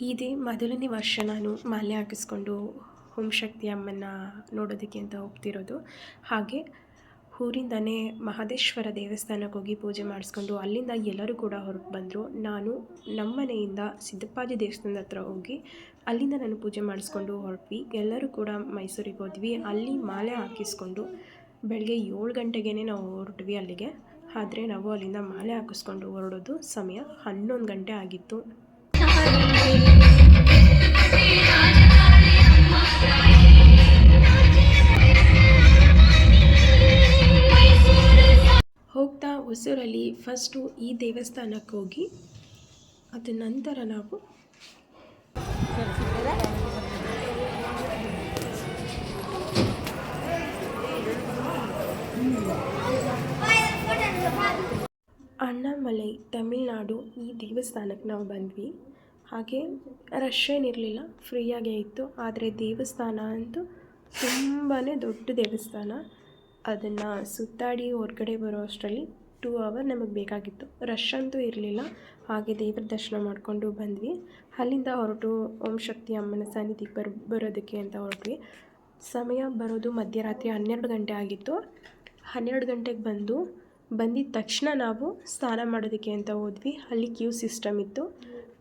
ಇದೇ ಮೊದಲನೇ ವರ್ಷ ನಾನು ಮಾಲೆ ಹಾಕಿಸ್ಕೊಂಡು ಓಂ ಶಕ್ತಿ ಅಮ್ಮನ ನೋಡೋದಕ್ಕೆ ಅಂತ ಹೋಗ್ತಿರೋದು. ಹಾಗೆ ಊರಿಂದನೇ ಮಹದೇಶ್ವರ ದೇವಸ್ಥಾನಕ್ಕೆ ಹೋಗಿ ಪೂಜೆ ಮಾಡಿಸ್ಕೊಂಡು ಅಲ್ಲಿಂದ ಎಲ್ಲರೂ ಕೂಡ ಹೊರಟು ಬಂದರು. ನಾನು ನಮ್ಮ ಮನೆಯಿಂದ ಸಿದ್ದಪ್ಪಾಜಿ ದೇವಸ್ಥಾನದ ಹತ್ರ ಹೋಗಿ ಅಲ್ಲಿಂದ ನಾನು ಪೂಜೆ ಮಾಡಿಸ್ಕೊಂಡು ಹೊರಟ್ವಿ. ಎಲ್ಲರೂ ಕೂಡ ಮೈಸೂರಿಗೆ ಹೋದ್ವಿ. ಅಲ್ಲಿ ಮಾಲೆ ಹಾಕಿಸ್ಕೊಂಡು ಬೆಳಗ್ಗೆ ಏಳು ಗಂಟೆಗೇ ನಾವು ಹೊರಟ್ವಿ ಅಲ್ಲಿಗೆ. ಆದರೆ ನಾವು ಅಲ್ಲಿಂದ ಮಾಲೆ ಹಾಕಿಸ್ಕೊಂಡು ಹೊರಡೋದು ಸಮಯ ಹನ್ನೊಂದು ಗಂಟೆ ಆಗಿತ್ತು. ಹೋಗ್ತಾ ಹೊಸೂರಲ್ಲಿ ಫಸ್ಟು ಈ ದೇವಸ್ಥಾನಕ್ಕೆ ಹೋಗಿ ಅದ ನಂತರ ನಾವು ಅಣ್ಣಾಮಲೈ, ತಮಿಳ್ನಾಡು ಈ ದೇವಸ್ಥಾನಕ್ಕೆ ನಾವು ಬಂದ್ವಿ. ಹಾಗೆ ರಶ್ ಏನಿರಲಿಲ್ಲ ಫ್ರೀಯಾಗೇ ಇತ್ತು. ಆದರೆ ದೇವಸ್ಥಾನ ಅಂತೂ ತುಂಬಾ ದೊಡ್ಡ ದೇವಸ್ಥಾನ. ಅದನ್ನು ಸುತ್ತಾಡಿ ಹೊರಗಡೆ ಬರೋ ಅಷ್ಟರಲ್ಲಿ ಟೂ ಅವರ್ ನಮಗೆ ಬೇಕಾಗಿತ್ತು. ರಶ್ ಅಂತೂ ಇರಲಿಲ್ಲ. ಹಾಗೆ ದೇವ್ರ ದರ್ಶನ ಮಾಡಿಕೊಂಡು ಬಂದ್ವಿ. ಅಲ್ಲಿಂದ ಹೊರಟು ಓಂ ಶಕ್ತಿ ಅಮ್ಮನ ಸನ್ನಿಧಿಗೆ ಬರ್, ಬರೋದಕ್ಕೆ ಅಂತ ಹೊರಟ್ವಿ. ಸಮಯ ಬರೋದು ಮಧ್ಯರಾತ್ರಿ ಹನ್ನೆರಡು ಗಂಟೆ ಆಗಿತ್ತು. ಹನ್ನೆರಡು ಗಂಟೆಗೆ ಬಂದು, ಬಂದಿದ ತಕ್ಷಣ ನಾವು ಸ್ನಾನ ಮಾಡೋದಕ್ಕೆ ಅಂತ ಹೋದ್ವಿ. ಅಲ್ಲಿ ಕ್ಯೂ ಸಿಸ್ಟಮ್ ಇತ್ತು.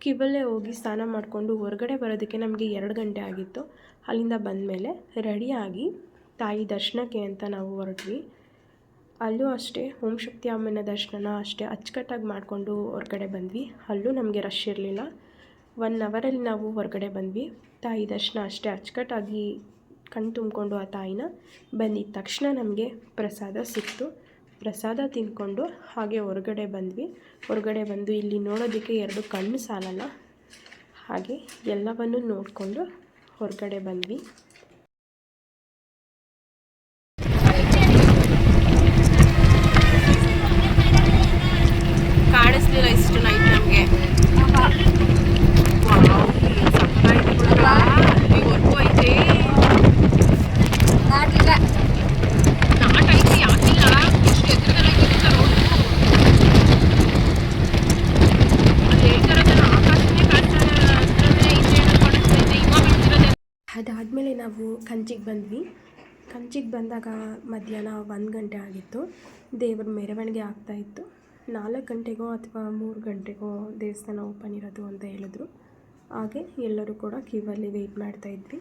ಕ್ಯೂಬಲ್ಲೇ ಹೋಗಿ ಸ್ನಾನ ಮಾಡಿಕೊಂಡು ಹೊರಗಡೆ ಬರೋದಕ್ಕೆ ನಮಗೆ ಎರಡು ಗಂಟೆ ಆಗಿತ್ತು. ಅಲ್ಲಿಂದ ಬಂದಮೇಲೆ ರೆಡಿಯಾಗಿ ತಾಯಿ ದರ್ಶನಕ್ಕೆ ಅಂತ ನಾವು ಹೊರಟ್ವಿ. ಅಲ್ಲೂ ಅಷ್ಟೇ, ಓಂ ಶಕ್ತಿ ಅಮ್ಮನ ದರ್ಶನ ಅಷ್ಟೇ ಅಚ್ಚುಕಟ್ಟಾಗಿ ಮಾಡಿಕೊಂಡು ಹೊರಗಡೆ ಬಂದ್ವಿ. ಅಲ್ಲೂ ನಮಗೆ ರಶ್ ಇರಲಿಲ್ಲ. ಒನ್ ಅವರಲ್ಲಿ ನಾವು ಹೊರಗಡೆ ಬಂದ್ವಿ. ತಾಯಿ ದರ್ಶನ ಅಷ್ಟೇ ಅಚ್ಚುಕಟ್ಟಾಗಿ ಕಣ್ಣು ತುಂಬಿಕೊಂಡು ಆ ತಾಯಿನ ಬಂದಿದ್ದ ತಕ್ಷಣ ನಮಗೆ ಪ್ರಸಾದ ಸಿಕ್ತು. ಪ್ರಸಾದ ತಿಂದ್ಕೊಂಡು ಹಾಗೆ ಹೊರಗಡೆ ಬಂದ್ವಿ. ಹೊರಗಡೆ ಬಂದು ಇಲ್ಲಿ ನೋಡೋದಕ್ಕೆ ಎರಡು ಕಣ್ಣು ಸಾಲಲ್ಲ. ಹಾಗೆ ಎಲ್ಲವನ್ನು ನೋಡಿಕೊಂಡು ಹೊರಗಡೆ ಬಂದ್ವಿ. ಅದಾದಮೇಲೆ ನಾವು ಕಂಚಿಗೆ ಬಂದ್ವಿ. ಕಂಚಿಗೆ ಬಂದಾಗ ಮಧ್ಯಾಹ್ನ ಒಂದು ಗಂಟೆ ಆಗಿತ್ತು. ದೇವ್ರ ಮೆರವಣಿಗೆ ಆಗ್ತಾಯಿತ್ತು ನಾಲ್ಕು ಗಂಟೆಗೋ ಅಥವಾ ಮೂರು ಗಂಟೆಗೋ ದೇವಸ್ಥಾನ ಓಪನ್ ಇರೋದು ಅಂತ ಹೇಳಿದ್ರು. ಹಾಗೆ ಎಲ್ಲರೂ ಕೂಡ ಕ್ಯೂವಲ್ಲಿ ವೆಯ್ಟ್ ಮಾಡ್ತಾಯಿದ್ವಿ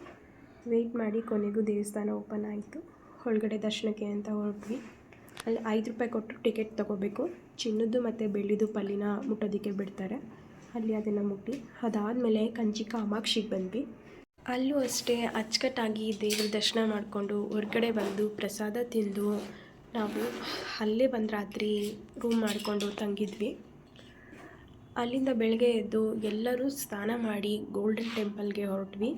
ವೆಯ್ಟ್ ಮಾಡಿ ಕೊನೆಗೂ ದೇವಸ್ಥಾನ ಓಪನ್ ಆಯಿತು. ಒಳಗಡೆ ದರ್ಶನಕ್ಕೆ ಅಂತ ಹೊರಟ್ವಿ. ಅಲ್ಲಿ ಐದು ರೂಪಾಯಿ ಕೊಟ್ಟು ಟಿಕೆಟ್ ತೊಗೋಬೇಕು. ಚಿನ್ನದ್ದು ಮತ್ತು ಬೆಳ್ಳಿದು ಪಲ್ಲಿನ ಮುಟ್ಟೋದಕ್ಕೆ ಬಿಡ್ತಾರೆ. ಅಲ್ಲಿ ಅದನ್ನು ಮುಟ್ಟಿ. ಅದಾದಮೇಲೆ ಕಂಚಿ ಕಾಮಾಕ್ಷಿಗೆ ಬಂದ್ವಿ. ಅಲ್ಲೂ ಅಷ್ಟೇ ಅಚ್ಚುಕಟ್ಟಾಗಿ ದೇವ್ರ ದರ್ಶನ ಮಾಡಿಕೊಂಡು ಹೊರಗಡೆ ಬಂದು ಪ್ರಸಾದ ತಿಂದು ನಾವು ಅಲ್ಲೇ ಬಂದು ರಾತ್ರಿ ರೂಮ್ ಮಾಡಿಕೊಂಡು ತಂಗಿದ್ವಿ. ಅಲ್ಲಿಂದ ಬೆಳಗ್ಗೆ ಎದ್ದು ಎಲ್ಲರೂ ಸ್ನಾನ ಮಾಡಿ ಗೋಲ್ಡನ್ ಟೆಂಪಲ್ಗೆ ಹೊರಟ್ವಿ.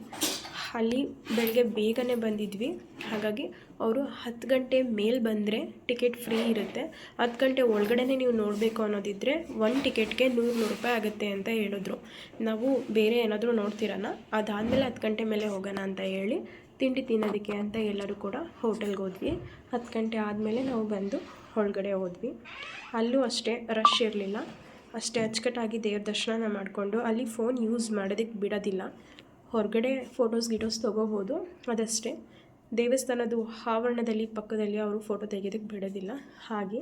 ಅಲ್ಲಿ ಬೆಳಗ್ಗೆ ಬೇಗನೆ ಬಂದಿದ್ವಿ. ಹಾಗಾಗಿ ಅವರು ಹತ್ತು ಗಂಟೆ ಮೇಲೆ ಬಂದರೆ ಟಿಕೆಟ್ ಫ್ರೀ ಇರುತ್ತೆ. ಹತ್ತು ಗಂಟೆ ಒಳಗಡೆನೇ ನೀವು ನೋಡಬೇಕು ಅನ್ನೋದಿದ್ದರೆ ಒಂದು ಟಿಕೆಟ್ಗೆ ನೂರು ನೂರು ರೂಪಾಯಿ ಆಗುತ್ತೆ ಅಂತ ಹೇಳಿದ್ರು. ನಾವು ಬೇರೆ ಏನಾದರೂ ನೋಡ್ತಿರೋಣ ಅದಾದಮೇಲೆ ಹತ್ತು ಗಂಟೆ ಮೇಲೆ ಹೋಗೋಣ ಅಂತ ಹೇಳಿ ತಿಂಡಿ ತಿನ್ನೋದಕ್ಕೆ ಅಂತ ಎಲ್ಲರೂ ಕೂಡ ಹೋಟೆಲ್ಗೆ ಹೋದ್ವಿ. ಹತ್ತು ಗಂಟೆ ಆದಮೇಲೆ ನಾವು ಬಂದು ಒಳಗಡೆ ಹೋದ್ವಿ. ಅಲ್ಲೂ ಅಷ್ಟೇ ರಶ್ ಇರಲಿಲ್ಲ. ಅಷ್ಟೇ ಅಚ್ಚುಕಟ್ಟಾಗಿ ದೇವ್ರ ದರ್ಶನ ಮಾಡಿಕೊಂಡು ಅಲ್ಲಿ ಫೋನ್ ಯೂಸ್ ಮಾಡೋದಕ್ಕೆ ಬಿಡೋದಿಲ್ಲ. ಹೊರಗಡೆ ಫೋಟೋಸ್ ಗಿಟೋಸ್ ತೊಗೋಬೋದು. ಅದಷ್ಟೇ. ದೇವಸ್ಥಾನದ ಆವರಣದಲ್ಲಿ, ಪಕ್ಕದಲ್ಲಿ ಅವರು ಫೋಟೋ ತೆಗೆಯೋದಕ್ಕೆ ಬಿಡೋದಿಲ್ಲ. ಹಾಗೆ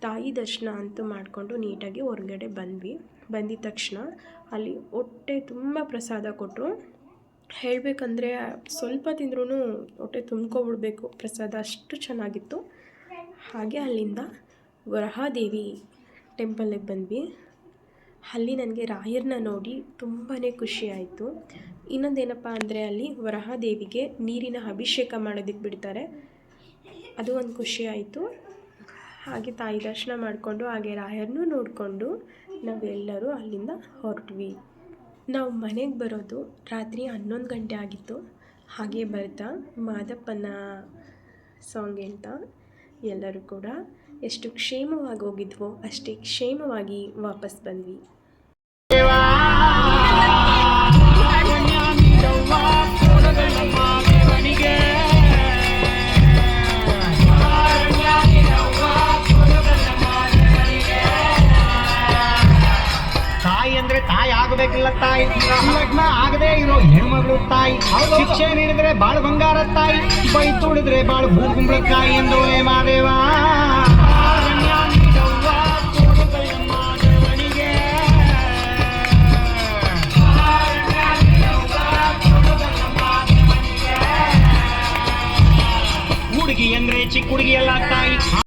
ತಾಯಿ ದರ್ಶನ ಅಂತೂ ಮಾಡಿಕೊಂಡು ನೀಟಾಗಿ ಹೊರಗಡೆ ಬಂದ್ವಿ. ಬಂದಿದ ತಕ್ಷಣ ಅಲ್ಲಿ ಹೊಟ್ಟೆ ತುಂಬ ಪ್ರಸಾದ ಕೊಟ್ಟರು. ಹೇಳಬೇಕಂದ್ರೆ ಸ್ವಲ್ಪ ತಿಂದ್ರೂ ಹೊಟ್ಟೆ ತುಂಬ್ಕೊಬಿಡ್ಬೇಕು. ಪ್ರಸಾದ ಅಷ್ಟು ಚೆನ್ನಾಗಿತ್ತು. ಹಾಗೆ ಅಲ್ಲಿಂದ ವರಹಾದೇವಿ ಟೆಂಪಲ್ಗೆ ಬಂದ್ವಿ. ಅಲ್ಲಿ ನನಗೆ ರಾಯರನ್ನ ನೋಡಿ ತುಂಬಾ ಖುಷಿ ಆಯಿತು ಇನ್ನೊಂದೇನಪ್ಪ ಅಂದರೆ ಅಲ್ಲಿ ವರಹಾದೇವಿಗೆ ನೀರಿನ ಅಭಿಷೇಕ ಮಾಡೋದಕ್ಕೆ ಬಿಡ್ತಾರೆ. ಅದು ಒಂದು ಖುಷಿ ಆಯಿತು ಹಾಗೆ ತಾಯಿ ದರ್ಶನ ಮಾಡಿಕೊಂಡು ಹಾಗೆ ರಾಯರನ್ನೂ ನೋಡಿಕೊಂಡು ನಾವೆಲ್ಲರೂ ಅಲ್ಲಿಂದ ಹೊರಟ್ವಿ. ನಾವು ಮನೆಗೆ ಬರೋದು ರಾತ್ರಿ ಹನ್ನೊಂದು ಗಂಟೆ ಆಗಿತ್ತು. ಹಾಗೆ ಬರ್ತಾ ಮಾದಪ್ಪನ ಸಾಂಗ್ ಅಂತ ಎಲ್ಲರೂ ಕೂಡ ಎಷ್ಟು ಕ್ಷೇಮವಾಗಿ ಹೋಗಿದ್ವೋ ಅಷ್ಟೇ ಕ್ಷೇಮವಾಗಿ ವಾಪಸ್ ಬಂದ್ವಿ. ತಾಯಿ ಲಗ್ನ ಆಗದೆ ಇರೋ ಹೆಣ್ಮಗಳು ತಾಯಿ. ಶಿಕ್ಷೆ ನೀಡಿದ್ರೆ ಬಾಳು ಬಂಗಾರ ತಾಯಿ. ಬೈ ತುಳಿದ್ರೆ ಬಾಳು ಭೂಕುಂಬಳಕಾಯಿ ಎಂದು ಮಾದೇವಾ. ಹುಡುಗಿ ಅಂದ್ರೆ ಚಿಕ್ಕ ಹುಡುಗಿ ಎಲ್ಲ ತಾಯಿ